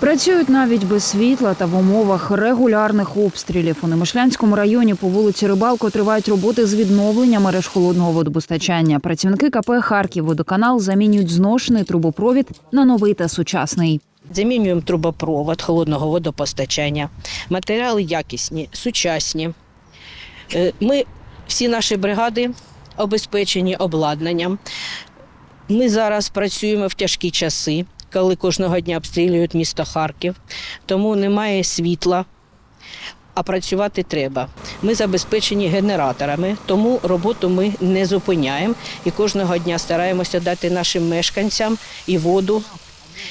Працюють навіть без світла та в умовах регулярних обстрілів. У Немишлянському районі по вулиці Рибалко тривають роботи з відновлення мереж холодного водопостачання. Працівники КП Харків водоканал замінюють зношений трубопровід на новий та сучасний. Замінюємо трубопровод холодного водопостачання. Матеріали якісні, сучасні. Е, Ми всі наші бригади обезпечені обладнанням. Ми зараз працюємо в тяжкі часи, коли кожного дня обстрілюють місто Харків, тому немає світла. А працювати треба. Ми забезпечені генераторами, тому роботу ми не зупиняємо і кожного дня стараємося дати нашим мешканцям і воду,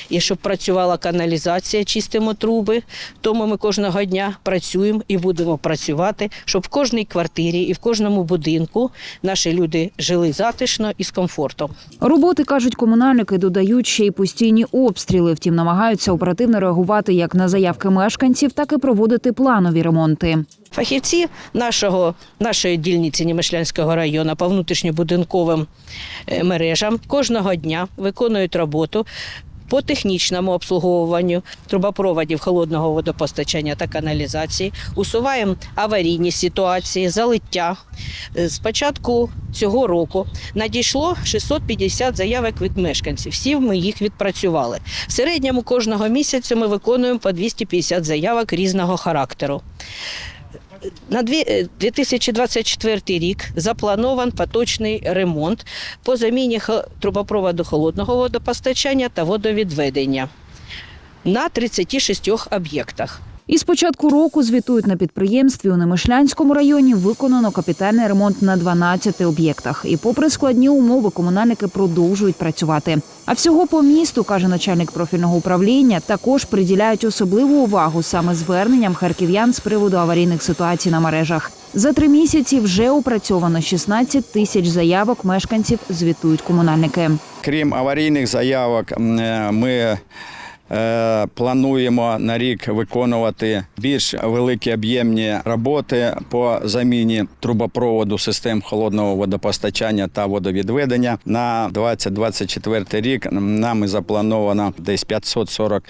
і щоб працювала каналізація, чистимо труби. Тому ми кожного дня працюємо і будемо працювати, щоб в кожній квартирі і в кожному будинку наші люди жили затишно і з комфортом. Роботи кажуть комунальники, додають ще й постійні обстріли. Втім, намагаються оперативно реагувати як на заявки мешканців, так і проводити планові ремонти. Фахівці нашого, нашої дільниці Німишлянського району по внутрішньобудинковим е, мережам кожного дня виконують роботу по технічному обслуговуванню трубопроводів холодного водопостачання та каналізації, усуваємо аварійні ситуації, залиття. Е, З початку цього року надійшло 650 заявок від мешканців. Всі ми їх відпрацювали. В середньому кожного місяця ми виконуємо по 250 заявок різного характеру. На дві- е, 2024 рік запланован поточний ремонт по заміні трубопроводу холодного водопостачання та водовідведення на 36 об'єктах. І з початку року звітують на підприємстві у Немишлянському районі виконано капітальний ремонт на 12 об'єктах. І попри складні умови, комунальники продовжують працювати. А всього по місту, каже начальник профільного управління, також приділяють особливу увагу саме зверненням харків'ян з приводу аварійних ситуацій на мережах. За три місяці вже опрацьовано 16 тисяч заявок мешканців. Звітують комунальники. Крім аварійних заявок, е, ми плануємо на рік виконувати більш великі об'ємні роботи по заміні трубопроводу систем холодного водопостачання та водовідведення. На 2024 рік нами заплановано десь 540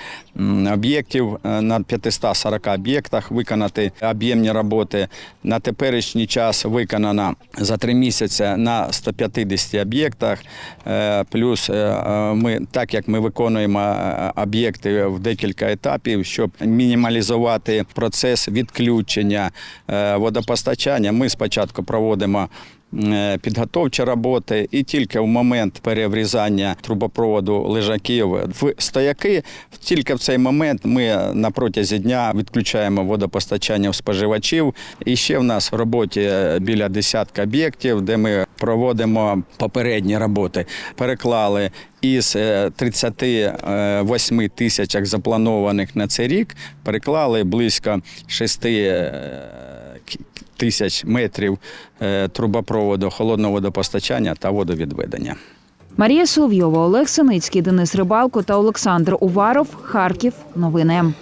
об'єктів е, на 540 об'єктах виконати об'ємні роботи. На теперішній час виконано за три місяці на 150 об'єктах. Е, Плюс е, е, ми, так як ми виконуємо е, об'єкти в декілька етапів, щоб мінімалізувати процес відключення е, водопостачання, ми спочатку проводимо. е, Підготовчі роботи, і тільки в момент переврізання трубопроводу лежаків в стояки, тільки в цей момент ми на протязі дня відключаємо водопостачання в споживачів. І ще в нас в роботі біля десятка об'єктів, де ми проводимо попередні роботи. Переклали із е, 38 тисячах запланованих на цей рік, переклали близько 6 е, тисяч метрів е, трубопроводу холодного водопостачання та водовідведення. Марія Соловйова, Олег Синицький, Денис Рибалко та Олександр Уваров. Харків. Новини.